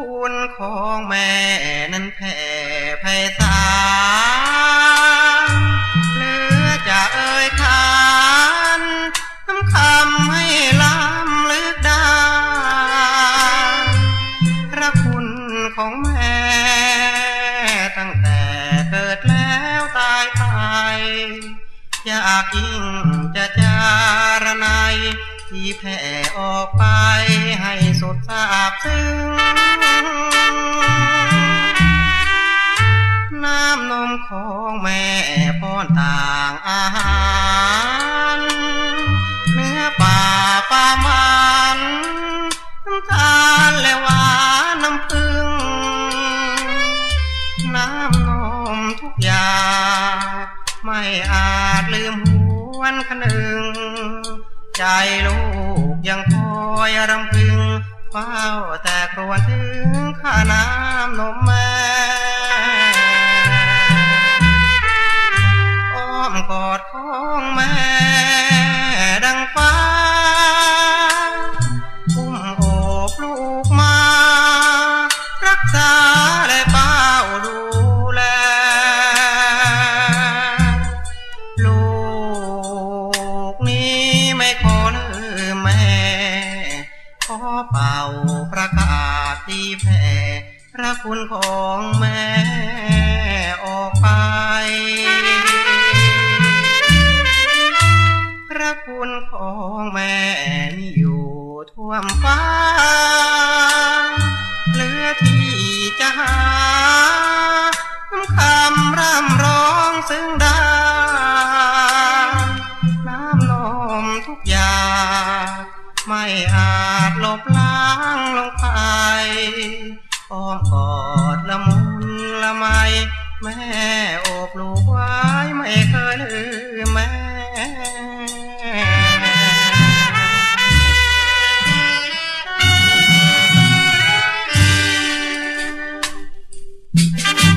คุณของแม่นั้นแผ่ไพศาลเหลือจะเอ่ยขานคำคำให้ล้ำลึกด้พระคุณของแม่ ตั้งแต่เกิดแล้วตายไปอยากยิ่งจะจารนายที่แผ่ออกไปให้สุดทราบซึ้ง ของแม่ป้อนต่างอาหารเนื้อป่าปลามันน้ำตาลและหวานน้ำผึ้งน้ำนมทุกอย่างไม่อาจลืมหวนคนึง ใจลูกยังคอยรำพึงเฝ้าแต่ครวญถึงข้าน้ำนมแม่ กอดของแม่ดังฟ้าอุ้มโอบลูกมา รักษาและเฝ้าดูแล ลูกนี้ไม่ขอลืมแม่ ขอเป่าประกาศที่แผ่พระคุณของแม่ คุณของแม่มีอยู่ท่วมฟ้า เหลือที่จะหาคำร่ำร้องซึ่งได้น้ำนมทุกอย่างไม่อาจลบล้างลงไปอ้อมกอดละมุนละไม แม่โอบลูกไว้ไม่เคยลืม Música